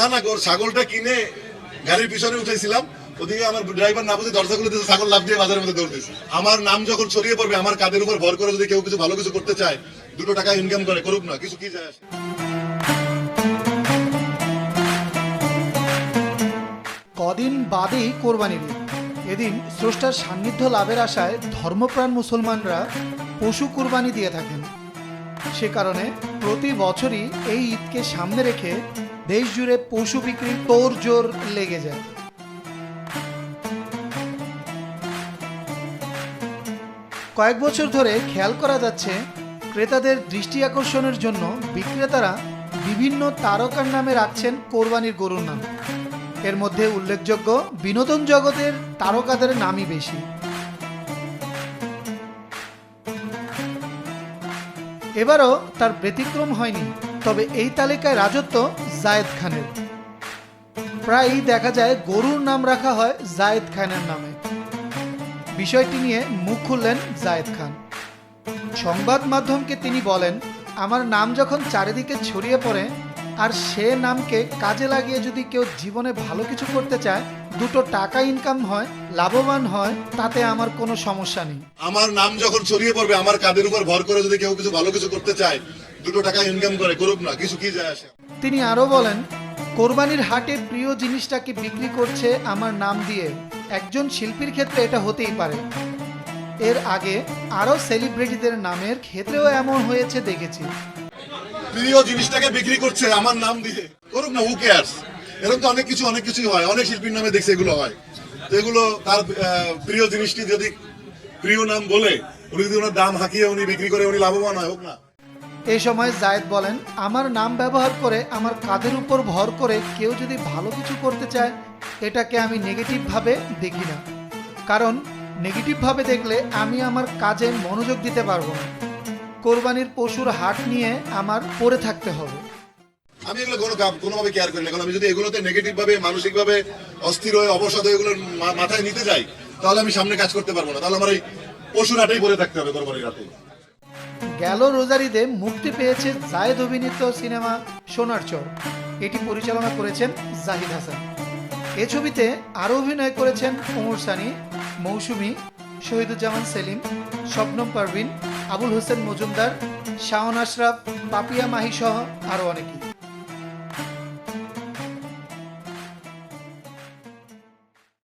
না না গো ছাগলটা কিনে গাড়ির পিছনে উঠেছিলাম ওদিকে আমার ড্রাইভার না বুঝে দরজা খুলে ছাগল লাভ দিয়ে বাজারের মধ্যে দৌড় আমার নাম যখন ছড়িয়ে পড়বে, আমার কাদের উপর ভর করে যদি কেউ কিছু ভালো কিছু করতে চায়, দুটো টাকা ইনকাম করে, করুক না, কিছু কি যায় আসে। কদিন বাদেই কোরবানির এদিন স্রষ্টার সান্নিধ্য লাভের আশায় ধর্মপ্রাণ মুসলমানরা পশু কোরবানি দিয়ে থাকেন। সে কারণে প্রতি বছরই এই ঈদকে সামনে রেখে দেশ জুড়ে পশু বিক্রির তোর জোর লেগে যায়। কয়েক বছর ধরে খেয়াল করা যাচ্ছে, ক্রেতাদের দৃষ্টি আকর্ষণের জন্য বিক্রেতারা বিভিন্ন তারকার নামে রাখছেন কোরবানির গরুর নাম। এর মধ্যে উল্লেখযোগ্য বিনোদন জগতের তারকাদের নামই বেশি। এবারও তার ব্যতিক্রম হয়নি, তবে এই তালিকায় রাজত্ব জায়েদ খানের। প্রায়ই দেখা যায় গরুর নাম রাখা হয় জায়েদ খানের নামে। বিষয়টি নিয়ে মুখ খুললেন জায়েদ খান। সংবাদ মাধ্যমকে তিনি বলেন, আমার নাম যখন চারিদিকে ছড়িয়ে পড়ে, আর সে নামকে কাজে লাগিয়ে যদি কেউ জীবনে ভালো কিছু করতে চায়, দুটো টাকা ইনকাম হয়, লাভবান হয়, তাতে আমার কোনো সমস্যা নেই। আমার নাম যখন ছড়িয়ে পড়বে, আমার কাদের উপর ভর করে যদি কেউ কিছু ভালো কিছু করতে চায়, দুটো টাকা ইনকাম করে, করুক না, কিছু কি যায় আসে? তিনি আরও বলেন, কোরবানির হাটে প্রিয় জিনিসটাকে বিক্রি করছে আমার নাম দিয়ে। একজন শিল্পীর ক্ষেত্রে এটা হতেই পারে। এর আগে আরও সেলিব্রিটিদের নামের ক্ষেত্রেও এমন হয়েছে দেখেছি। প্রিয় জিনিসটাকে বিক্রি করছে আমার নাম দিয়ে। করুক না হু কেয়ার্স এরকম তো অনেক কিছু, অনেক কিছুই হয়। অনেক শিল্পীর নামে দেখছে এগুলো হয়। এগুলো তার প্রিয় জিনিসটি যদি প্রিয় নাম বলে, উনি যদি ওনার দাম হাঁকিয়ে উনি বিক্রি করে, উনি লাভবান হয়, হোক না। এই সময় জায়েদ বলেন, আমার নাম ব্যবহার করে আমার কাঁধের উপর ভর করে কেউ যদি ভালো কিছু করতে চায়, এটাকে আমি নেগেটিভভাবে দেখি না। কারণ নেগেটিভভাবে দেখলে আমি আমার কাজে মনোযোগ দিতে পারব না। কোরবানির পশুর হাট নিয়ে আমার পড়ে থাকতে হবে। আমি এগুলো কোনো কোনোভাবে কেয়ার করি না। কারণ আমি যদি এগুলোতে নেগেটিভ ভাবে মানসিক ভাবে অস্থির হয়ে, অবসাদ হয়ে এগুলো মাথায় নিতে যাই তাহলে আমি সামনে কাজ করতে পারব না। তাহলে আমার এই পশুর হাটেই পরে থাকতে হবে কোরবানির রাতে গেল রোজারিতে মুক্তি পেয়েছে জায়েদ অভিনীত সিনেমা সোনার চর। এটি পরিচালনা করেছেন জাহিদ হাসান। এ ছবিতে আরও অভিনয় করেছেন ওমর সানি, মৌসুমী, শহীদুজ্জামান সেলিম, স্বপ্নম পারভিন, আবুল হোসেন মজুমদার, শাওন আশরাফ, পাপিয়া মাহি সহ আরও অনেকেই।